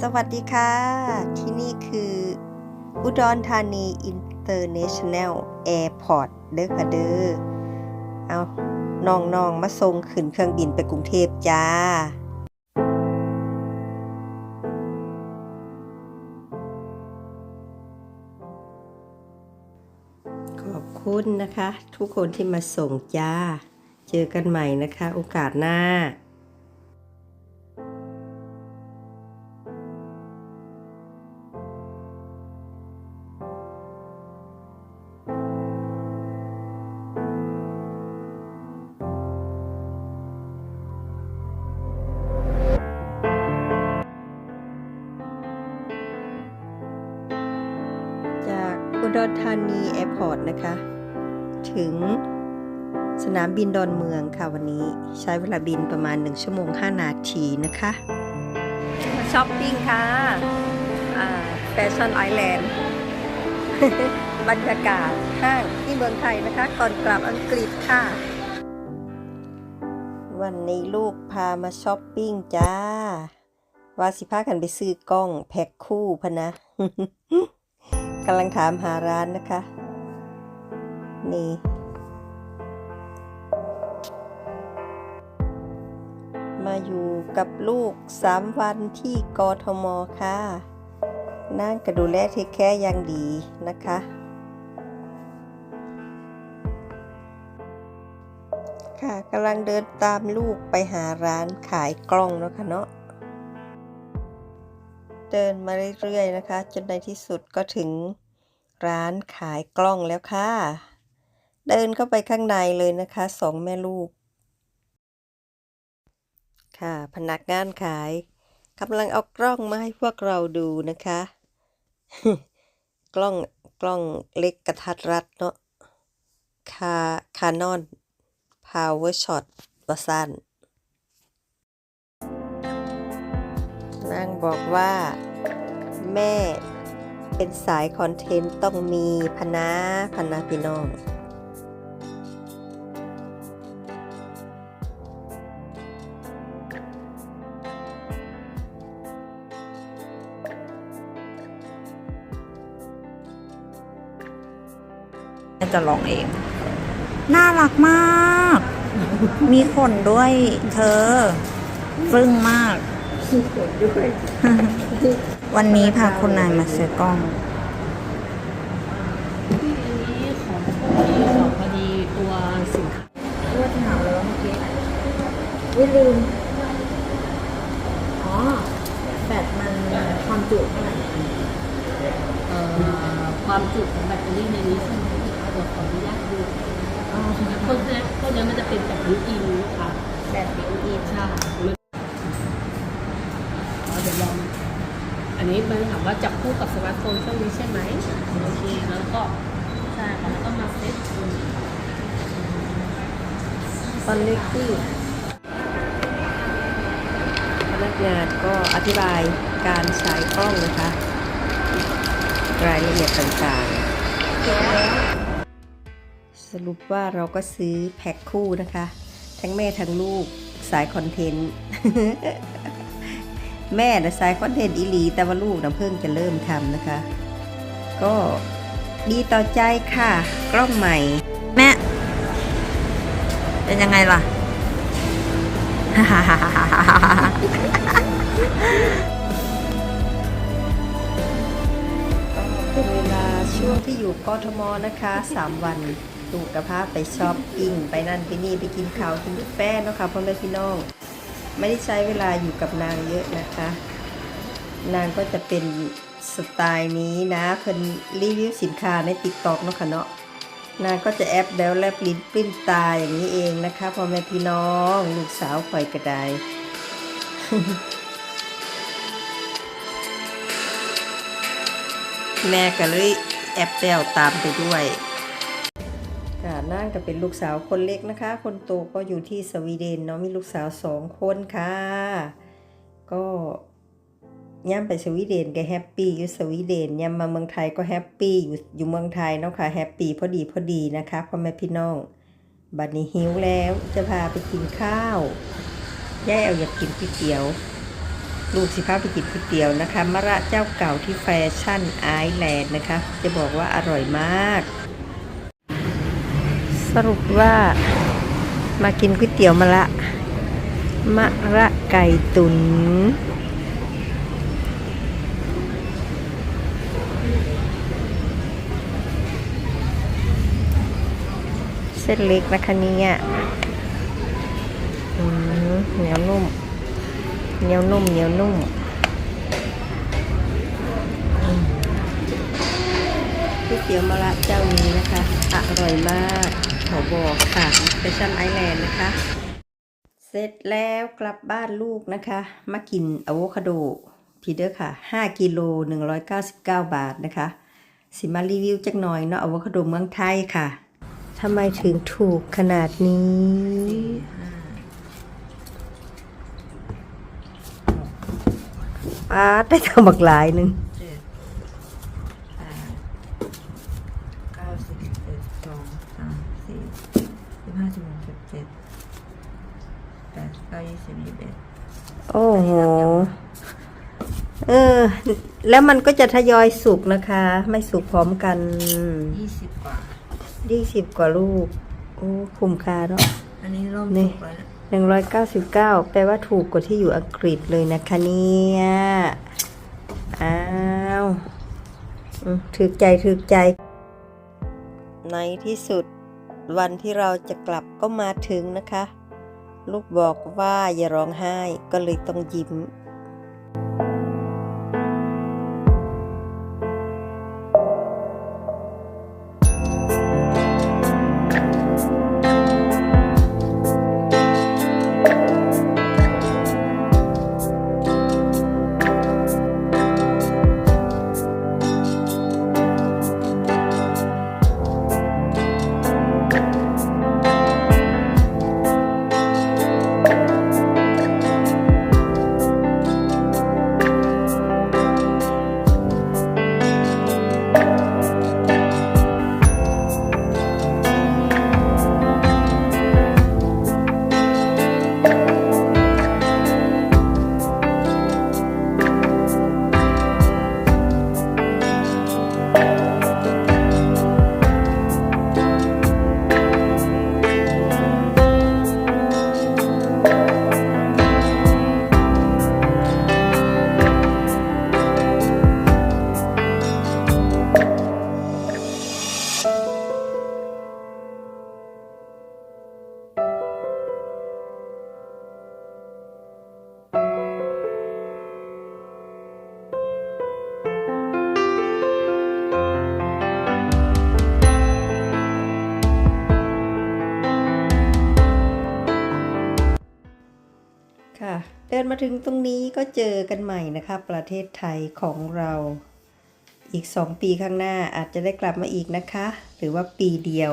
สวัสดีค่ะ ที่นี่คือ อุดรธานีอินเตอร์เนชั่นแนลแอร์พอร์ตเด้อค่ะเด้อเอาน้องๆมาส่งขึ้นเครื่องบินไปกรุงเทพจ้าขอบคุณนะคะ ทุกคนที่มาส่งจ้า เจอกันใหม่นะคะ โอกาสหน้า ดรธานีแอร์พอร์ตนะคะ ถึงสนามบินดอนเมืองค่ะวันนี้ใช้เวลาบินประมาณ 1 ชั่วโมง 5 นาทีนะคะมาช้อปปิ้งค่ะแฟชั่นไอแลนด์บรรยากาศห้างที่เมืองไทยนะคะ ก่อนกลับอังกฤษค่ะ วันนี้ลูกพามาช้อปปิ้งจ้า ว่าสิพากันไปซื้อกล้องแพ็คคู่พะนะ กำลังถามหาร้านนะคะ นี่ มาอยู่กับลูกสามวันที่กทมค่ะ นั่งกระดูแลเทคแค่อย่างดีนะคะ ค่ะกำลังเดินตามลูกไปหาร้านขายกล้องเนาะค่ะเนาะ เดินมาเรื่อยๆนะคะ จนในที่สุดก็ถึงร้านขายกล้องแล้วค่ะ เดินเข้าไปข้างในเลยนะคะสองแม่ลูก ค่ะ พนักงานขายกำลังเอากล้องมาให้พวกเราดูนะคะ กล้องกล้องเล็กกระทัดรัดเนาะคาคานอน power shot วาซัน นางบอกว่า แม่เป็นสายคอนเทนต์ต้องมีพนาพนาพี่น้องจะร้องเอง น่ารักมาก มีขนด้วยเธอซึ่งมาก วันนี้พาคุณนายมาซื้อกล้องที่อันนี้ของพี่ของพอดีตัวสินค้าว่าถามเลยว่าเมื่อกี้วิลืม อ๋อ แบตมันความจุเท่าไหร่เอ่อความจุของแบตเตอรี่ในนี้ใช่ไหมเดี๋ยวขออนุญาตดูพวกนี้พวกนี้มันจะเป็นแบบบิวอินค่ะ แบตบิวอิน ใช่ นี้มันถามว่าจับคู่กับสมาร์ทโฟนเครื่องนี้ใช่ไหมโอเคแล้วก็ใช่ค่ะแล้วก็มาเซ็ตตอนเล็กที่พนักงานก็อธิบายการใช้กล้องนะคะ รายละเอียดต่างๆ สรุปว่าเราก็ซื้อแพ็คคู่นะคะ ทั้งแม่ทั้งลูกสายคอนเทนต์ แม่นะสายคอนเทนต์อีหลี แต่ว่าลูกนะเพิ่งจะเริ่มทำนะคะ ก็ดีต่อใจค่ะ กล้องใหม่ แม่ เป็นยังไงล่ะ เป็นเวลาช่วงที่อยู่กทมนะคะ 3 วันลูกกับพาไปช้อปปิ้ง ไปนั่นไปนี่ไปกินข้าวกินกาแฟเนาะค่ะพ่อแม่พี่น้อง ไม่ได้ใช้เวลาอยู่กับนางเยอะนะคะ นางก็จะเป็นสไตล์นี้นะเพิ่นรีวิวสินค้าในติ๊กต็อกเนาะค่ะเนาะนางก็จะแอปแบลแลบลิ้นปิ้นตาอย่างนี้เองนะคะพ่อแม่พี่น้องลูกสาวข่อยกระไดแม่ก็เลยแอบแซวตามไปด้วย ค่ะนั่นก็เป็นลูกสาวคนเล็กนะคะ คนโตก็อยู่ที่สวีเดนเนาะมีลูกสาวสองคนค่ะ ก็ย่ำไปสวีเดนก็แฮปปี้อยู่สวีเดนย่ำมาเมืองไทยก็แฮปปี้อยู่อยู่เมืองไทยเนาะค่ะแฮปปี้พอดีพอดีนะคะพ่อแม่พี่น้องบัดนี้หิวแล้วจะพาไปกินข้าว ย่าเอาอยากกินก๋วยเตี๋ยว ลูกสิพาไปกินก๋วยเตี๋ยวนะคะมะระเจ้าเก่าที่แฟชั่นไอแลนด์นะคะ จะบอกว่าอร่อยมาก รุปว่ามากินก๋วยเตี๋ยวมะระมะระไก่ตุนเส้นเล็กนะคะเนี่ยอืมเหนียวนุ่ม เหนียวนุ่ม เหนียวนุ่มก๋วยเตี๋ยวมะระเจ้านี้นะคะ อร่อยมาก ขอบอกค่ะเฟชั่นไอแลนด์นะคะ เสร็จแล้วกลับบ้านลูกนะคะ มากินอะโวคาโดทีเด้อค่ะ 5กิโล199 บาทนะคะ สิมารีวิวจักหน่อยเนาะอะโวคาโดเมืองไทยค่ะทำไมถึงถูกขนาดนี้ป้าดได้ทำบักหลายหนึ่ง เจ็ดแปดเก้ายี่สิบยี่สิบเอ็ดโอ้โห เออ แล้วมันก็จะทยอยสุกนะคะ ไม่สุกพร้อมกันยี่สิบกว่ายี่สิบกว่าลูก โอ้คุ้มค่าเนาะอันนี้ร่มนี่สุกแล้วนะหนึ่งร้อยเก้าสิบเก้าแปลว่าถูกกว่าที่อยู่อังกฤษเลยนะคะเนี่ยอ้าวอืมถือใจถือใจ ในที่สุด วันที่เราจะกลับก็มาถึงนะคะ ลูกบอกว่าอย่าร้องไห้ก็เลยต้องยิ้ม เดินมาถึงตรงนี้ก็เจอกันใหม่นะคะ ประเทศไทยของเราอีกสองปีข้างหน้าอาจจะได้กลับมาอีกนะคะ หรือว่าปีเดียว